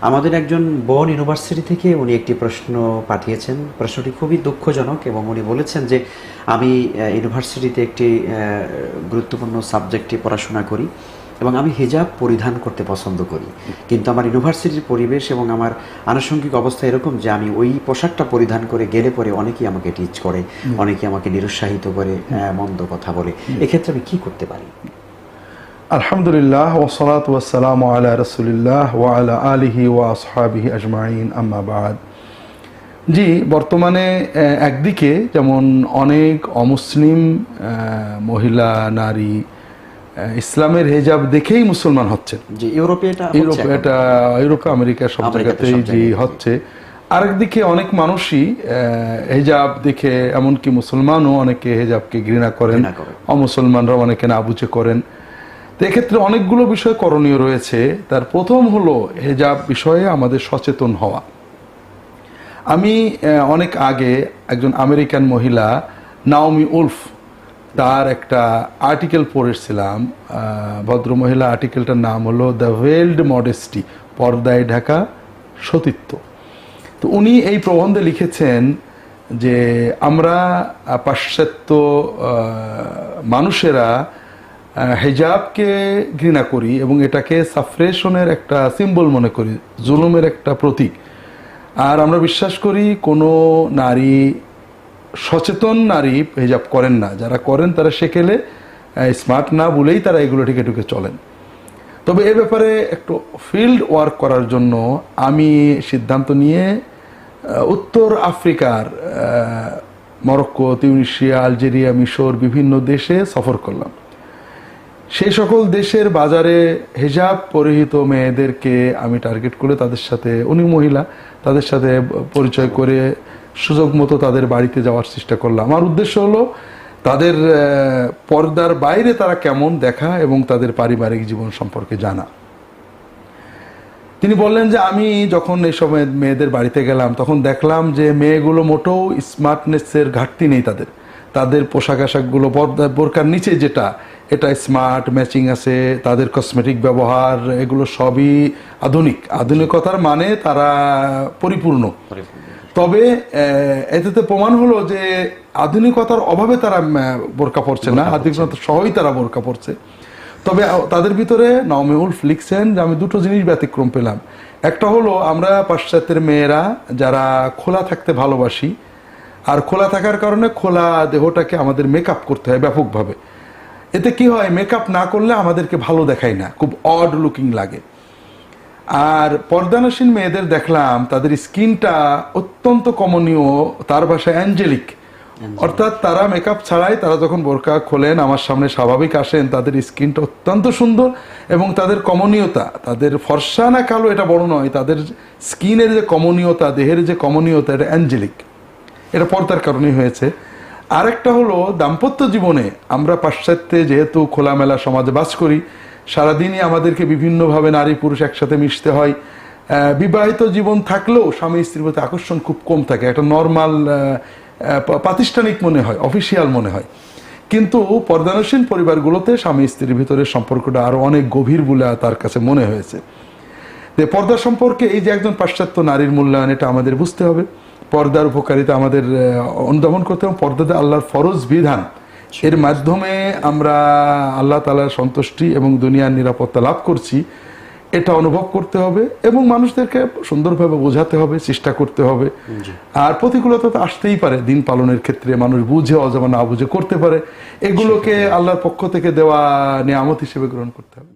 আমাদের একজন বন ইউনিভার্সিটি থেকে উনি একটি প্রশ্ন পাঠিয়েছেন। প্রশ্নটি খুবই দুঃখজনক এবং উনি বলেছেন যে আমি ইউনিভার্সিটিতে একটি গুরুত্বপূর্ণ সাবজেক্টে পড়াশোনা করি এবং আমি হিজাব পরিধান করতে পছন্দ করি। কিন্তু আমার ইউনিভার্সিটির পরিবেশ এবং আমার আনুষঙ্গিক অবস্থা এরকম যে আমি ওই পোশাকটা পরিধান করে গেলে পরে অনেকেই আমাকে টিচ করে অনেকেই আমাকে নিরুৎসাহিত করে মন্দ কথা বলে। এক্ষেত্রে আমি কি করতে পারি? আলহামদুলিল্লাহ ওসলাত ওয়াসালাম আলা রসুলিল্লাহ ওয়ালা আলিহি ওয়া আসহাবিহি আজমাইন আম্মা বাদ জি বর্তমানে একদিকে যেমন অনেক অমুসলিম মহিলা নারী ইসলামের হেজাব দেখেই মুসলমান হচ্ছেন যে ইউরোপে এটা হচ্ছে ইউরোপ। এটা ইউরোপ আমেরিকা সব জায়গাতেই জি। হচ্ছে আরেকদিকে অনেক মানুষই আহ, হেজাব দেখে এমনকি মুসলমানও অনেকে হেজাবকে ঘৃণা করেন। অমুসলমানরা অনেকে নাবুঝে করেন তো এক্ষেত্রে অনেকগুলো বিষয় করণীয় রয়েছে। তার প্রথম হলো হেজাব বিষয়ে আমাদের সচেতন হওয়া। আমি অনেক আগে একজন আমেরিকান মহিলা, নাওমি উলফ, তার একটা আর্টিকেল পড়েছিলাম। ভদ্রমহিলা আর্টিকেলটার নাম হলো দ্য ওয়েল্ড মডেস্টি, পর্দায় ঢাকা সতীত্ব তো উনি এই প্রবন্ধে লিখেছেন যে, আমরা পাশ্চাত্য মানুষেরা হেজাবকে ঘৃণা করি এবং এটাকে সাফরেশনের একটা সিম্বল মনে করি, জুলুমের একটা প্রতীক। আর আমরা বিশ্বাস করি কোনো নারী, সচেতন নারী হেজাব করেন না। যারা করেন তারা সেকেলে স্মার্ট না বলেই তারা এগুলো ঢুকে ঢুকে চলেন। তবে এ ব্যাপারে একটু ফিল্ড ওয়ার্ক করার জন্য আমি সিদ্ধান্ত নিয়ে উত্তর আফ্রিকার মরক্কো, তিউনিশিয়া, আলজেরিয়া, মিশর বিভিন্ন দেশে সফর করলাম। সেই সকল দেশের বাজারে হেজাব পরিহিত মেয়েদেরকে আমি টার্গেট করে তাদের সাথে, উনি মহিলা, তাদের সাথে পরিচয় করে সুযোগ মতো তাদের বাড়িতে যাওয়ার চেষ্টা করলাম। আমার উদ্দেশ্য হলো তাদের পর্দার বাইরে তারা কেমন দেখা এবং তাদের পারিবারিক জীবন সম্পর্কে জানা। তিনি বললেন যে, আমি যখন এই সময় মেয়েদের বাড়িতে গেলাম, তখন দেখলাম যে মেয়েগুলো মোটেও স্মার্টনেসের ঘাটতি নেই তাদের। তাদের পোশাক আশাকগুলো বোরকার নিচে যেটা এটা স্মার্ট ম্যাচিং আছে তাদের কসমেটিক ব্যবহার এগুলো সবই আধুনিক। আধুনিকতার মানে তারা পরিপূর্ণ। তবে এতে প্রমাণ হলো যে আধুনিকতার অভাবে তারা বোরকা পড়ছে না আধুনিকতা সহই তারা বোরকা পড়ছে তবে তাদের ভিতরে নওমে উলফ লিখছেন যে আমি দুটো জিনিস ব্যতিক্রম পেলাম। একটা হলো আমরা পাশ্চাত্যের মেয়েরা যারা খোলা থাকতে ভালোবাসি আর খোলা থাকার কারণে খোলা দেহটাকে আমাদের মেকআপ করতে হয় ব্যাপকভাবে। এতে কি হয়? মেকআপ না করলে আমাদেরকে ভালো দেখায় না। খুব অড লুকিং লাগে। আর পর্দানসীন মেয়েদের দেখলাম তাদের স্কিনটা অত্যন্ত কমনীয় তার ভাষায় অ্যাঞ্জেলিক অর্থাৎ তারা মেকআপ ছাড়াই তারা যখন বোরকা খোলেন আমার সামনে স্বাভাবিক আসেন তাদের স্কিনটা অত্যন্ত সুন্দর এবং তাদের কমনীয়তা তাদের ফর্সা না কালো এটা বড় নয় তাদের স্কিনের যে কমনীয়তা দেহের যে কমনীয়তা এটা অ্যাঞ্জেলিক এটা পর্দার কারণেই হয়েছে। আরেকটা হলো, দাম্পত্য জীবনে আমরা পাশ্চাত্যে যেহেতু খোলামেলা সমাজে বাস করি, সারাদিনই আমাদেরকে বিভিন্নভাবে নারী পুরুষ একসাথে মিশতে হয়। বিবাহিত জীবন থাকলেও স্বামী স্ত্রীর প্রতি আকর্ষণ খুব কম থাকে, একটা নর্মাল প্রাতিষ্ঠানিক মনে হয় অফিসিয়াল মনে হয়। কিন্তু পর্দানসীন পরিবারগুলোতে স্বামী স্ত্রীর ভিতরে সম্পর্কটা আরও অনেক গভীর বলে তার কাছে মনে হয়েছে। যে পর্দা সম্পর্কে এই যে একজন পাশ্চাত্য নারীর মূল্যায়ন, এটা আমাদের বুঝতে হবে। পর্দার উপকারিতা আমাদের অনুধাবন করতে হবে। পর্দাতে আল্লাহর ফরজ বিধান। এর মাধ্যমে আমরা আল্লাহ তালার সন্তুষ্টি এবং দুনিয়ার নিরাপত্তা লাভ করছি। এটা অনুভব করতে হবে এবং মানুষদেরকে সুন্দরভাবে বোঝাতে হবে চেষ্টা করতে হবে। আর প্রতিকূলতা তো আসতেই পারে দিন পালনের ক্ষেত্রে। মানুষ বুঝে অজাবা না বুঝে করতে পারে। এগুলোকে আল্লাহর পক্ষ থেকে দেওয়া নিয়ামত হিসেবে গ্রহণ করতে হবে।